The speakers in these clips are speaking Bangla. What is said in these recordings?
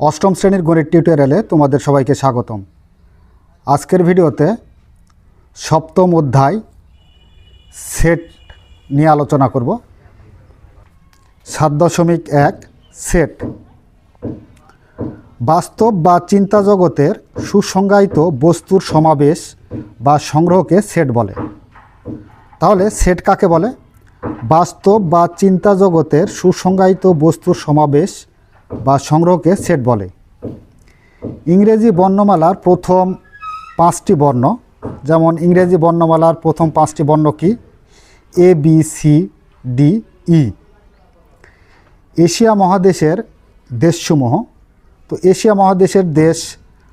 অষ্টম শ্রেণির গণিত টিউটোরিয়ালে তোমাদের সবাইকে স্বাগতম। আজকের ভিডিওতে সপ্তম অধ্যায় সেট নিয়ে আলোচনা করব। সাত দশমিক এক সেট। বাস্তব বা চিন্তা জগতের সুসংজ্ঞায়িত বস্তুর সমাবেশ বা সংগ্রহকে সেট বলে। তাহলে সেট কাকে বলে? বাস্তব বা চিন্তা জগতের সুসংজ্ঞায়িত বস্তুর সমাবেশ বা সংগ্রহকে সেট বলে। ইংরেজি বর্ণমালার প্রথম পাঁচটি বর্ণ, যেমন ইংরেজি বর্ণমালার প্রথম পাঁচটি বর্ণ কি? A B C D E Asia মহাদেশের দেশসমূহ। তো এশিয়া মহাদেশের দেশ,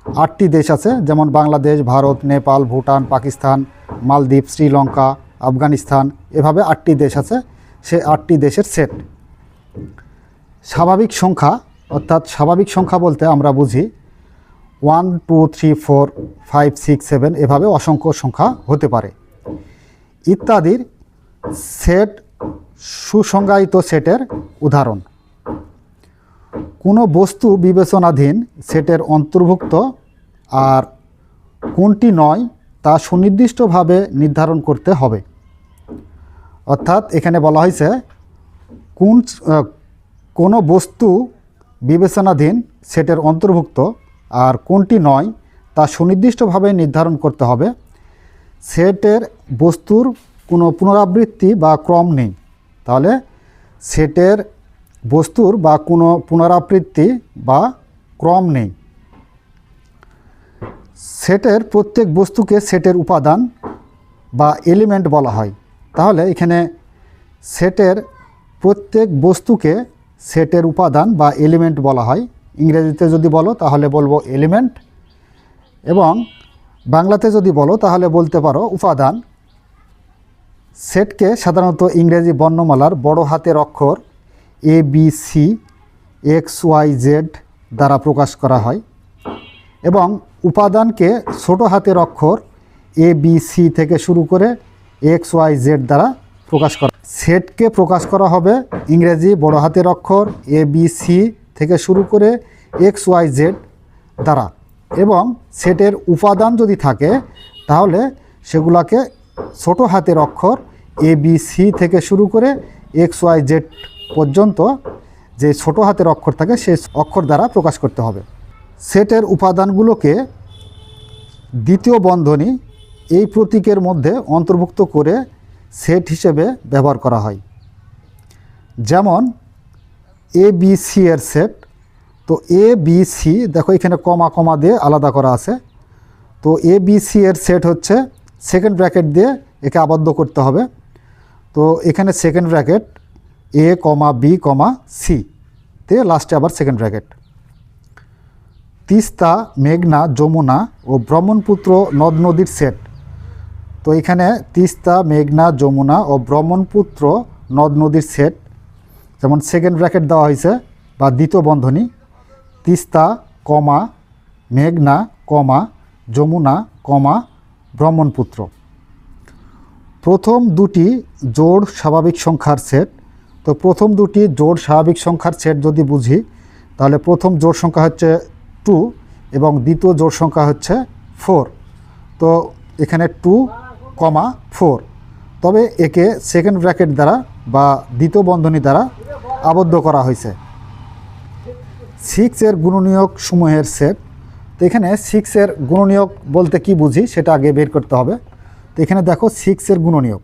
আটটি দেশ আছে, যেমন বাংলাদেশ, ভারত, নেপাল, ভুটান, পাকিস্তান, মালদ্বীপ, শ্রীলঙ্কা, আফগানিস্তান, এভাবে আটটি দেশ আছে, সে আটটি দেশের সেট স্বাভাবিক সংখ্যা অর্থাৎ স্বাভাবিক সংখ্যা বলতে আমরা বুঝি one, two, three, four, five, six, seven এভাবে অসংখ্য সংখ্যা হতে পারে। ইত্যাদির সেট, সুসংজ্ঞায়িত সেটের উদাহরণ। কোনো বস্তু বিবেচনাধীন সেটের অন্তর্ভুক্ত আর কোনটি নয় তা সুনির্দিষ্টভাবে নির্ধারণ করতে হবে। অর্থাৎ এখানে বলা হয়েছে কোন কোনো বস্তু বিবেচনাধীন সেটের অন্তর্ভুক্ত আর কোনটি নয় তা সুনির্দিষ্টভাবে নির্ধারণ করতে হবে। সেটের বস্তুর কোনো পুনরাবৃত্তি বা ক্রম নেই। তাহলে সেটের বস্তুর বা কোনো পুনরাবৃত্তি বা ক্রম নেই। সেটের প্রত্যেক বস্তুকে সেটের উপাদান বা এলিমেন্ট বলা হয়। তাহলে এখানে সেটের প্রত্যেক বস্তুকে সেটের উপাদান বা এলিমেন্ট বলা হয়। ইংরেজিতে যদি বলো, তাহলে বলব এলিমেন্ট এবং বাংলাতে যদি বলো, তাহলে বলতে পারো উপাদান। সেটকে সাধারণত ইংরেজি বর্ণমালার বড় হাতের অক্ষর A B C X Y Z দ্বারা প্রকাশ করা হয়। এবং উপাদানকে ছোট হাতের অক্ষর এ বি সি থেকে শুরু করে এক্স ওয়াই জেড দ্বারা প্রকাশ করা সেটকে প্রকাশ করা হবে ইংরেজি বড় হাতের অক্ষর এ বি সি থেকে শুরু করে এক্স ওয়াই জেড দ্বারা। এবং সেটের উপাদান যদি থাকে, তাহলে সেগুলাকে ছোট হাতের অক্ষর এ বি সি থেকে শুরু করে এক্স ওয়াই জেড পর্যন্ত যে ছোট হাতের অক্ষর থাকে, সেই অক্ষর দ্বারা প্রকাশ করতে হবে। সেটের উপাদানগুলোকে দ্বিতীয় বন্ধনী এই প্রতীকের মধ্যে অন্তর্ভুক্ত করে সেট হিসেবে ব্যবহার করা হয়। যেমন এ বি সি এর সেট। তো এ বি সি দেখো এখানে কমা কমা দিয়ে আলাদা করা আছে। তো এ বি সি এর সেট হচ্ছে সেকেন্ড ব্র্যাকেট দিয়ে একে আবদ্ধ করতে হবে। তো এখানে second bracket A comma B comma C তে লাস্টে আবার সেকেন্ড ব্র্যাকেট তিস্তা, মেঘনা, যমুনা ও ব্রহ্মণপুত্র নদ নদীর সেট তো এখানে তিস্তা, মেঘনা, যমুনা ও ব্রহ্মণপুত্র নদ নদীর সেট, যেমন সেকেন্ড ব্র্যাকেট দেওয়া হয়েছে, বা দ্বিতীয় বন্ধনী, তিস্তা, কমা, মেঘনা, কমা, যমুনা, কমা, ব্রহ্মণপুত্র। প্রথম দুটি জোড় স্বাভাবিক সংখ্যার সেট, তো প্রথম দুটি জোড় স্বাভাবিক সংখ্যার সেট যদি বুঝি, তাহলে প্রথম জোড় সংখ্যা হচ্ছে টু এবং দ্বিতীয় জোড় সংখ্যা হচ্ছে ফোর তো এখানে টু কমা ফোর। তবে একে সেকেন্ড ব্র্যাকেট দ্বারা বা দ্বিতীয় বন্ধনী দ্বারা আবদ্ধ করা হয়েছে। সিক্সের গুণনীয়ক সমূহের সেট তো এখানে সিক্সের গুণনীয়ক বলতে কি বুঝি সেটা আগে বের করতে হবে। তো এখানে দেখো সিক্সের গুণনীয়ক।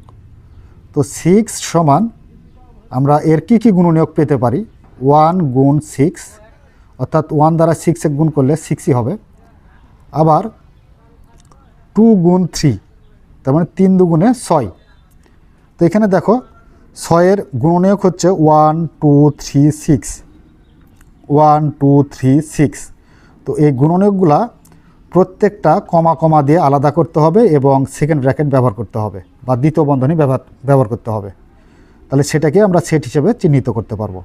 তো সিক্স সমান আমরা এর কী কী গুণনীয়ক পেতে পারি? ওয়ান গুণ সিক্স অর্থাৎ ওয়ান দ্বারা সিক্সে গুণ করলে সিক্সই হবে। আবার টু গুণ থ্রি তার মানে তিন দুগুণে ছয়। তো এখানে দেখো, ছয়ের গুণনীয়ক হচ্ছে one two three six one two three six তো এই গুণনীয়কগুলা প্রত্যেকটা কমা কমা দিয়ে আলাদা করতে হবে এবং সেকেন্ড ব্র্যাকেট ব্যবহার করতে হবে বা দ্বিতীয় বন্ধনী ব্যবহার ব্যবহার করতে হবে। তাহলে সেটাকে আমরা সেট হিসেবে চিহ্নিত করতে পারব।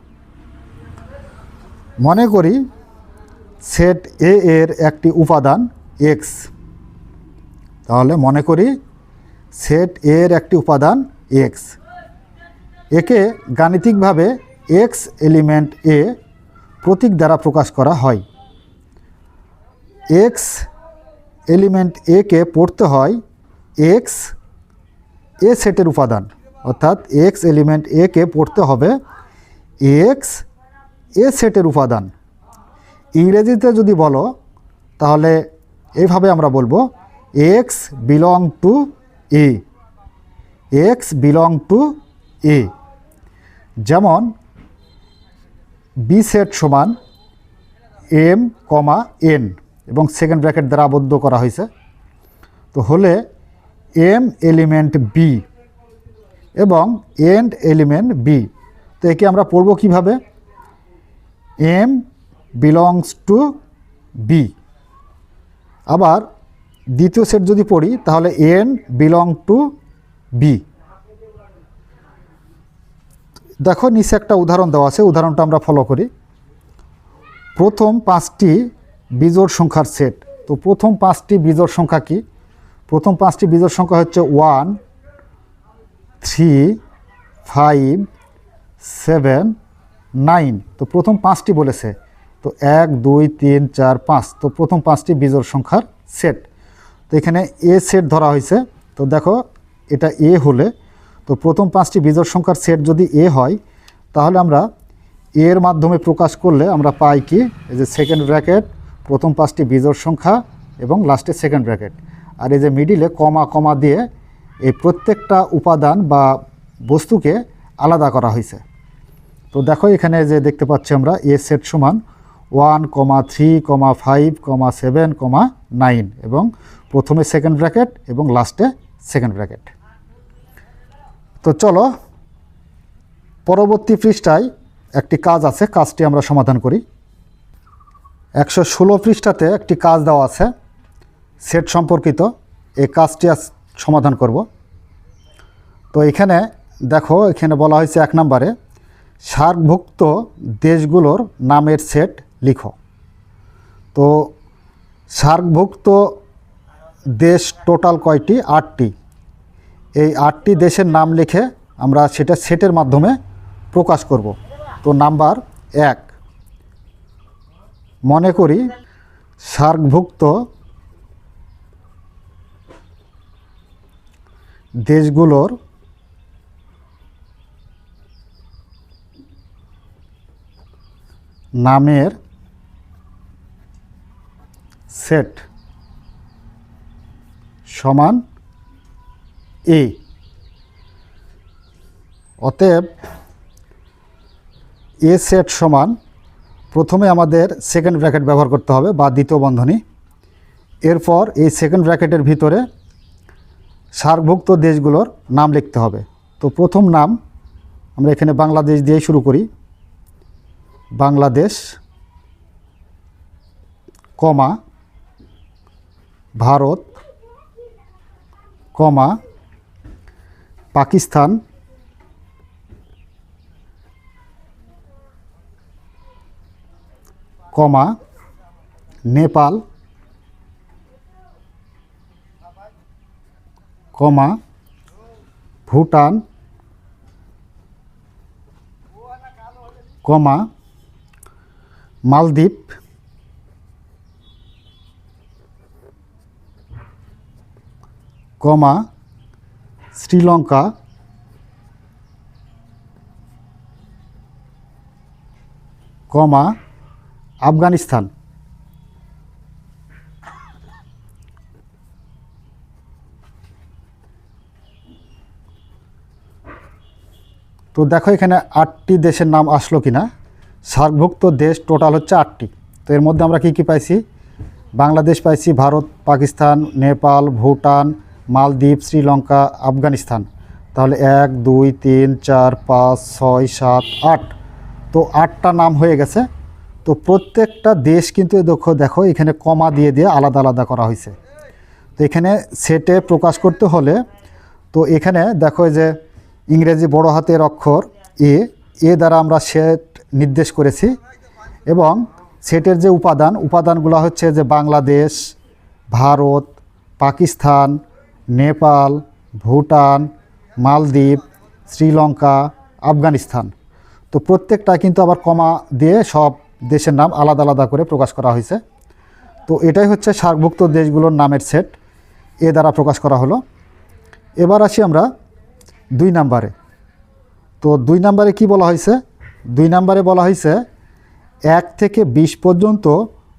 মনে করি সেট এ এর একটি উপাদান এক্স তাহলে মনে করি সেট এর একটি উপাদান এক্স। একে গাণিতিকভাবে এক্স এলিমেন্ট এ প্রতীক দ্বারা প্রকাশ করা হয়। এক্স এলিমেন্ট এ কে পড়তে হয় এক্স এ সেটের উপাদান। অর্থাৎ এক্স এলিমেন্ট এ কে পড়তে হবে এক্স এ সেটের উপাদান। ইংরেজিতে যদি বলো, তাহলে এইভাবে আমরা বলব, X belong to A X belong to A যেমন বি সেট সমান এম কমা এন এবং সেকেন্ড ব্র্যাকেট দ্বারা আবদ্ধ করা হয়েছে। তো হলে এম এলিমেন্ট বি এবং এন্ড এলিমেন্ট বি তো একে আমরা পড়ব কীভাবে? এম বিলংস টু বি আবার দ্বিতীয় সেট যদি পড়ি, তাহলে এন বিলং টু বি। দেখো, নিচে একটা উদাহরণ দেওয়া আছে, উদাহরণটা আমরা ফলো করি। প্রথম পাঁচটি বিজোড় সংখ্যার সেট। তো প্রথম পাঁচটি বিজোড় সংখ্যা কি? প্রথম পাঁচটি বিজোড় সংখ্যা হচ্ছে one, three, five, seven, nine. তো প্রথম পাঁচটি বলেছে। তো এক, দুই, তিন, চার, পাঁচ। তো প্রথম পাঁচটি বিজোড় সংখ্যার সেট। তো এখানে এ সেট ধরা হয়েছে। তো দেখো, এটা এ হলে, তো প্রথম পাঁচটি বিজোড় সংখ্যার সেট যদি এ হয়, তাহলে আমরা এর মাধ্যমে প্রকাশ করলে আমরা পাই কি? এই যে সেকেন্ড ব্র্যাকেট প্রথম পাঁচটি বিজোড় সংখ্যা এবং লাস্টে সেকেন্ড ব্র্যাকেট আর এই যে মিডিলে কমা কমা দিয়ে এই প্রত্যেকটা উপাদান বা বস্তুকে আলাদা করা হয়েছে। তো দেখো এখানে যে দেখতে পাচ্ছি আমরা এ সেট সমান one comma three comma five comma seven comma nine এবং প্রথমে সেকেন্ড ব্র্যাকেট এবং লাস্টে সেকেন্ড ব্র্যাকেট তো চলো, পরবর্তী পৃষ্ঠায় একটি কাজ আছে, কাজটি আমরা সমাধান করি। একশো ষোলো পৃষ্ঠাতে একটি কাজ দেওয়া আছে, সেট সম্পর্কিত। এই কাজটি আজ সমাধান করব। তো এখানে দেখো, এখানে বলা হয়েছে এক নম্বরে, সার্কভুক্ত দেশগুলোর নামের সেট লিখো। তো সার্কভুক্ত দেশ টোটাল কয়টি? আটটি। এই আটটি দেশের নাম লিখে আমরা সেটা সেটের মাধ্যমে প্রকাশ করব। তো নাম্বার এক, মনে করি সার্কভুক্ত দেশগুলোর নামের সেট সমান এ অতএব এ সেট সমান প্রথমে আমাদের সেকেন্ড ব্র্যাকেট ব্যবহার করতে হবে বা দ্বিতীয় বন্ধনী। এরপর এই সেকেন্ড ব্র্যাকেটের ভিতরে সার্কভুক্ত দেশগুলোর নাম লিখতে হবে। তো প্রথম নাম আমরা এখানে বাংলাদেশ দিয়ে শুরু করি। বাংলাদেশ, কমা ভারত কমা পাকিস্তান কমা নেপাল কমা ভুটান কমা মালদ্বীপ কমা শ্রীলঙ্কা কমা আফগানিস্তান। তো দেখো এখানে আটটি দেশের নাম আসলো কি না সার্কভুক্ত দেশ টোটাল হচ্ছে আটটি। তো এর মধ্যে আমরা কি কি পাইছি? বাংলাদেশ পাইছি, ভারত, পাকিস্তান, নেপাল, ভুটান মালদ্বীপ, শ্রীলঙ্কা, আফগানিস্তান। তাহলে এক, দুই, তিন, চার, পাঁচ, ছয়, সাত, আট। তো আটটা নাম হয়ে গেছে। তো প্রত্যেকটা দেশ কিন্তু দেখো দেখো, এখানে কমা দিয়ে দিয়ে আলাদা আলাদা করা হয়েছে। তো এখানে সেটে প্রকাশ করতে হলে, তো এখানে দেখো যে ইংরেজি বড় হাতের অক্ষর এ এ দ্বারা আমরা সেট নির্দেশ করেছি এবং সেটের যে উপাদান, উপাদানগুলো হচ্ছে যে বাংলাদেশ, ভারত, পাকিস্তান নেপাল, ভুটান, মালদ্বীপ, শ্রীলঙ্কা, আফগানিস্তান। তো প্রত্যেকটা কিন্তু আবার কমা দিয়ে সব দেশের নাম আলাদা আলাদা করে প্রকাশ করা হয়েছে। তো এটাই হচ্ছে সার্কভুক্ত দেশগুলোর নামের সেট, এ দ্বারা প্রকাশ করা হলো। এবার আসি আমরা দুই নাম্বারে। তো দুই নাম্বারে কি বলা হয়েছে? দুই নাম্বারে বলা হয়েছে, এক থেকে বিশ পর্যন্ত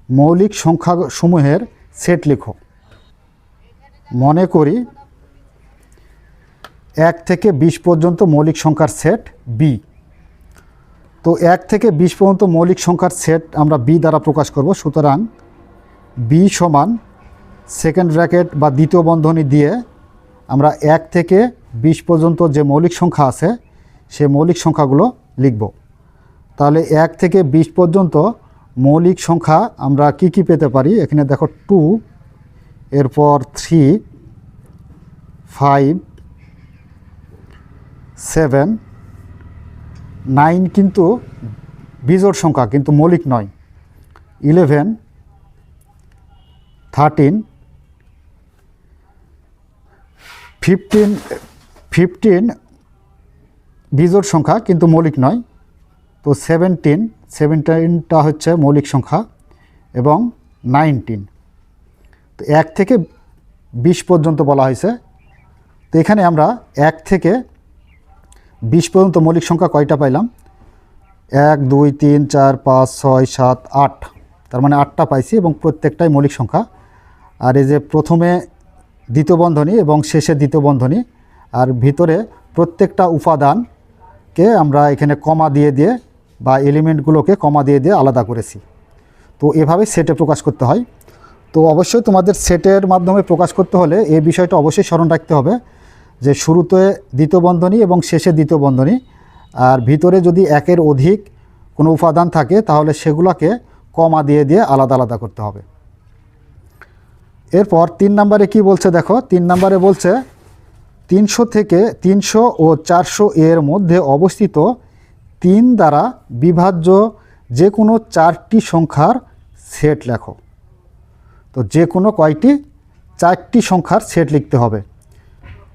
মৌলিক সংখ্যাসমূহের সেট লিখো। মনে করি এক থেকে বিশ পর্যন্ত মৌলিক সংখ্যার সেট বি তো এক থেকে বিশ পর্যন্ত মৌলিক সংখ্যার সেট আমরা বি দ্বারা প্রকাশ করব। সুতরাং বি সমান সেকেন্ড ব্র্যাকেট বা দ্বিতীয় বন্ধনী দিয়ে আমরা এক থেকে বিশ পর্যন্ত যে মৌলিক সংখ্যা আছে, সে মৌলিক সংখ্যাগুলো লিখব। তাহলে এক থেকে বিশ পর্যন্ত মৌলিক সংখ্যা আমরা কি কি পেতে পারি? এখানে দেখো টু এরপর থ্রি, ফাইভ, সেভেন, নাইন কিন্তু বিজোড় সংখ্যা, কিন্তু মৌলিক নয়। ইলেভেন, থার্টিন, ফিফটিন ফিফটিন বিজোড় সংখ্যা কিন্তু মৌলিক নয়। তো সেভেন্টিন, সেভেন্টিনটা হচ্ছে মৌলিক সংখ্যা এবং নাইনটিন। তো এক থেকে বিশ পর্যন্ত বলা হয়েছে। তো এখানে আমরা এক থেকে বিশ পর্যন্ত মৌলিক সংখ্যা কয়টা পাইলাম? এক, দুই, তিন, চার, পাঁচ, ছয়, সাত, আট। তার মানে আটটা পাইছি এবং প্রত্যেকটাই মৌলিক সংখ্যা। আর এই যে প্রথমে দ্বিতীয় বন্ধনী এবং শেষে দ্বিতীয় বন্ধনী, আর ভিতরে প্রত্যেকটা উপাদানকে আমরা এখানে কমা দিয়ে দিয়ে বা এলিমেন্টগুলোকে কমা দিয়ে দিয়ে আলাদা করেছি। তো এভাবে সেটে প্রকাশ করতে হয়। তো অবশ্যই তোমাদের সেটের মাধ্যমে প্রকাশ করতে হলে এই বিষয়টা অবশ্যই স্মরণ রাখতে হবে যে শুরুতে দ্বিতীয় বন্ধনী এবং শেষে দ্বিতীয় বন্ধনী। আর ভিতরে যদি একের অধিক কোনো উপাদান থাকে, তাহলে সেগুলোকে কমা দিয়ে দিয়ে আলাদা আলাদা করতে হবে। এরপর তিন নম্বরে কি বলছে দেখো? তিন নম্বরে বলছে, তিনশো থেকে তিনশো ও চারশো এর মধ্যে অবস্থিত তিন দ্বারা বিভাজ্য যে কোনো চারটি সংখ্যার সেট লেখো। তো যে কোনো কয়টি, চারটি সংখ্যার সেট লিখতে হবে।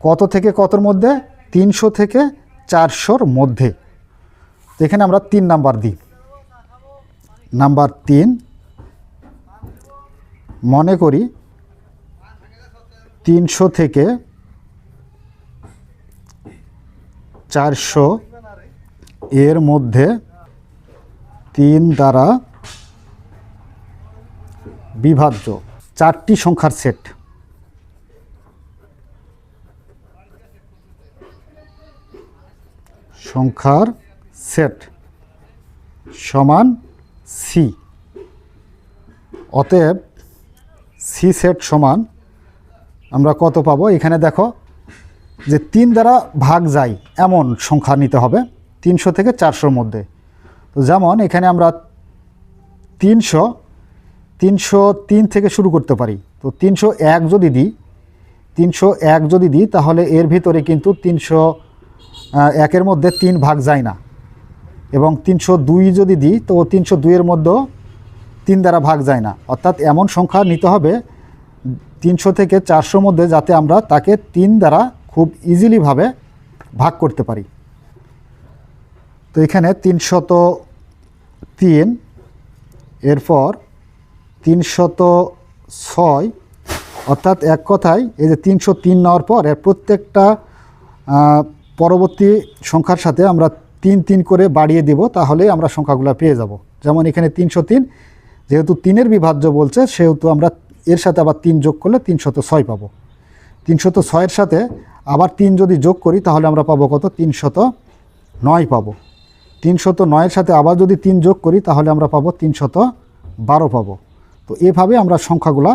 কত থেকে কতর মধ্যে? তিনশো থেকে চারশোর মধ্যে। তো এখানে আমরা তিন নাম্বার দিই। নাম্বার তিন, মনে করি তিনশো থেকে চারশো এর মধ্যে তিন দ্বারা বিভাজ্য। চারটি সংখ্যার সেট। সংখ্যার সেট সমান সি অতএব সি সেট সমান আমরা কত পাবো? এখানে দেখো যে তিন দ্বারা ভাগ যায় এমন সংখ্যা নিতে হবে তিনশো থেকে চারশোর মধ্যে। তো যেমন এখানে আমরা তিনশো তিনশো তিন থেকে শুরু করতে পারি। তো তিনশো এক যদি দিই, তিনশো এক যদি দিই, তাহলে এর ভিতরে কিন্তু তিনশো একের মধ্যে তিন ভাগ যায় না। এবং তিনশো দুই যদি দিই, তো তিনশো দুইয়ের মধ্যেও তিন দ্বারা ভাগ যায় না। অর্থাৎ এমন সংখ্যা নিতে হবে তিনশো থেকে চারশোর মধ্যে যাতে আমরা তাকে তিন দ্বারা খুব ইজিলিভাবে ভাগ করতে পারি। তো এখানে তিনশত তিন, এরপর তিনশত ছয়। অর্থাৎ এক কথায় এই যে তিনশো তিন নেওয়ার পর এর প্রত্যেকটা পরবর্তী সংখ্যার সাথে আমরা তিন তিন করে বাড়িয়ে দেব তাহলে আমরা সংখ্যাগুলো পেয়ে যাব। যেমন এখানে তিনশো তিন, যেহেতু তিনের বিভাজ্য বলছে, সেহেতু আমরা এর সাথে আবার তিন যোগ করলে তিনশত ছয় পাবো। তিনশত ছয়ের সাথে আবার তিন যদি যোগ করি, তাহলে আমরা পাবো কত? তিনশত নয় পাবো। তিনশত নয়ের সাথে আবার যদি তিন যোগ করি, তাহলে আমরা পাবো তিনশত বারো পাবো। তো এভাবে আমরা সংখ্যাগুলা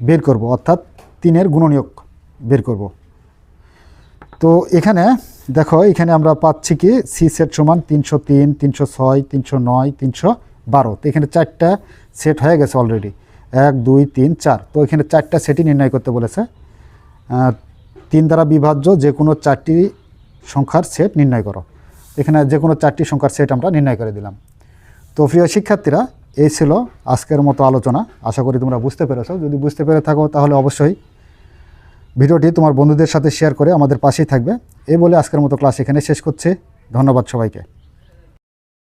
বের করব, অর্থাৎ তিনের গুণনীয়ক বের করব। তো এখানে দেখো, এখানে আমরা পাচ্ছি কি সি সেট সমান তিনশো তিন, তিনশো ছয়, তিনশো নয়, তিনশো বারো। তো এখানে চারটা সেট হয়ে গেছে অলরেডি এক, দুই, তিন, চার। তো এখানে চারটা সেটই নির্ণয় করতে বলেছে। তিন দ্বারা বিভাজ্য যে কোনো চারটি সংখ্যার সেট নির্ণয় করো। এখানে যে কোনো চারটি সংখ্যার সেট আমরা নির্ণয় করে দিলাম। তো প্রিয় শিক্ষার্থীরা এই ছিল আজকের মতো আলোচনা। আশা করি তোমরা বুঝতে পেরেছ। যদি বুঝতে পেরে থাকো, তাহলে অবশ্যই ভিডিওটি তোমার বন্ধুদের সাথে শেয়ার করে আমাদের পাশেই থাকবে। এই বলে আজকের মতো ক্লাস এখানে শেষ করছে। ধন্যবাদ সবাইকে।